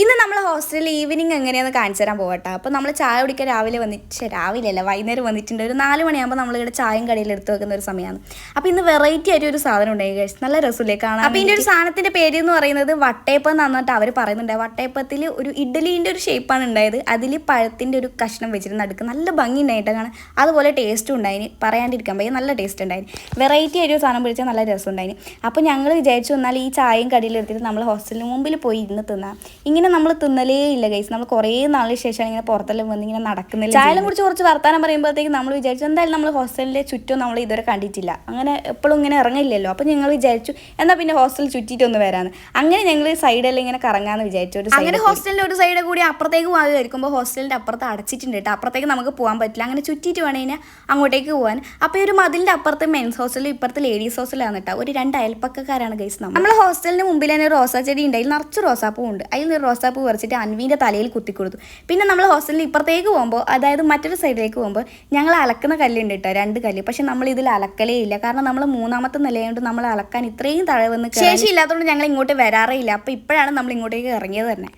ഇന്ന് നമ്മൾ ഹോസ്റ്റലിൽ ഈവനിങ് എങ്ങനെയാണെന്ന് കാണിച്ചു തരാൻ പോകട്ടെ അപ്പോൾ നമ്മൾ ചായ കുടിക്കാൻ രാവിലെ വന്നിട്ട് രാവിലെ അല്ല വൈകുന്നേരം വന്നിട്ടുണ്ട്. ഒരു നാല് മണിയാകുമ്പോൾ നമ്മൾ ഇവിടെ ചായയും കടയിൽ എടുത്ത് വെക്കുന്ന ഒരു സമയമാണ്. അപ്പോൾ ഇന്ന് വെറൈറ്റി ആയിട്ട് ഒരു സാധനം ഉണ്ടായി കഴിച്ചു നല്ല രസമില്ലേ കാണാൻ അപ്പോൾ ഇതിന്റെ ഒരു സാധനത്തിന്റെ പേര് എന്ന് പറയുന്നത് വട്ടയപ്പം എന്ന് പറഞ്ഞിട്ട് അവർ പറയുന്നുണ്ട്. വട്ടയപ്പത്തിൽ ഒരു ഇഡ്ഡലീന്റെ ഒരു ഷേപ്പാണ് ഉണ്ടായത്. അതിൽ പഴത്തിന്റെ ഒരു കഷ്ണം വെച്ചിട്ട് നടുക്ക് നല്ല ഭംഗി ഉണ്ടായിട്ട് കാണാൻ. അതുപോലെ ടേസ്റ്റും ഉണ്ടായിന്. പറയാണ്ടിരിക്കാൻ പയ്യ നല്ല ടേസ്റ്റ് ഉണ്ടായിന്. വെറൈറ്റി ആയിട്ട് ഒരു സാധനം പിടിച്ചാൽ നല്ല രസം ഉണ്ടായിന്. അപ്പോൾ ഞങ്ങൾ വിചാരിച്ചു എന്നാൽ ഈ ചായയും കടയിൽ എടുത്തിട്ട് നമ്മൾ ഹോസ്റ്റലിന് മുമ്പിൽ പോയി ഇരുന്ന് തിന്നാം. ഇങ്ങനെ നമ്മൾ തിന്നലേ ഇല്ല ഗൈസ് നമ്മൾ കുറേ നാളിന് ശേഷമാണ് ഇങ്ങനെ പുറത്തെല്ലാം വന്ന് ഇങ്ങനെ നടക്കുന്നില്ല ചായലും കുറിച്ച് കുറച്ച് വർത്താനം പറയുമ്പോഴത്തേക്ക് നമ്മൾ വിചാരിച്ചു എന്തായാലും നമ്മൾ ഹോസ്റ്റലിലെ ചുറ്റും നമ്മൾ ഇതുവരെ കണ്ടിട്ടില്ല. അങ്ങനെ എപ്പോഴും ഇങ്ങനെ ഇറങ്ങില്ലല്ലോ. അപ്പോൾ ഞങ്ങൾ വിചാരിച്ചു എന്നാൽ പിന്നെ ഹോസ്റ്റൽ ചുറ്റിയിട്ടൊന്ന് വരാന്ന്. അങ്ങനെ ഞങ്ങൾ സൈഡെല്ലാം ഇങ്ങനെ കറങ്ങാന്ന് വിചാരിച്ചു ഒരു അങ്ങനെ ഹോസ്റ്റലിന്റെ ഒരു സൈഡ് കൂടി അപ്പുറത്തേക്ക് പോകാതെ കഴിക്കുമ്പോൾ ഹോസ്റ്റലിന്റെ അപ്പുറത്ത് അടച്ചിട്ടുണ്ട് കേട്ടോ. അപ്പുറത്തേക്ക് നമുക്ക് പോകാൻ പറ്റില്ല. അങ്ങനെ ചുറ്റിയിട്ട് വേണം കഴിഞ്ഞാൽ അങ്ങോട്ടേക്ക് പോകാൻ അപ്പോൾ ഈ ഒരു മതിലിന്റെ അപ്പുറത്ത് മെൻസ് ഹോസ്റ്റലും ഇപ്പുറത്ത് ലേഡീസ് ഹോസ്റ്റലാണ് കേട്ടോ. ഒരു രണ്ട് അയൽപ്പക്കക്കാരാണ് ഗൈസ് നമ്മൾ ഹോസ്റ്റലിന് മുമ്പിൽ തന്നെ ഒരു റോസാ ചെടി ഉണ്ട്. അതിൽ നിറച്ച് റോസാപ്പൂ ഉണ്ട്. അതിൽ നിന്ന് ഒരു റോസാപ്പൂ പറിച്ചിട്ട് അൻവീന്റെ തലയിൽ കുത്തിക്കൊടുത്തു പിന്നെ നമ്മൾ ഹോസ്റ്റലിൽ ഇപ്പുറത്തേക്ക് പോകുമ്പോൾ അതായത് മറ്റൊരു സൈഡിലേക്ക് പോകുമ്പോൾ ഞങ്ങൾ അലക്കുന്ന കല്ലുണ്ട് കേട്ടോ രണ്ട് കല്ല്. പക്ഷെ നമ്മൾ ഇതിൽ അലക്കലേ ഇല്ല. കാരണം നമ്മൾ മൂന്നാമത്തെ നിലയുണ്ട് നമ്മൾ അലക്കാൻ ഇത്രയും താഴെ വന്ന് ശേഷി ഇല്ലാത്തതുകൊണ്ട് ഞങ്ങൾ ഇങ്ങോട്ട് വരാറേ ഇല്ല. അപ്പോൾ ഇപ്പോഴാണ് നമ്മൾ ഇങ്ങോട്ടേക്ക് ഇറങ്ങിയത് തന്നെ.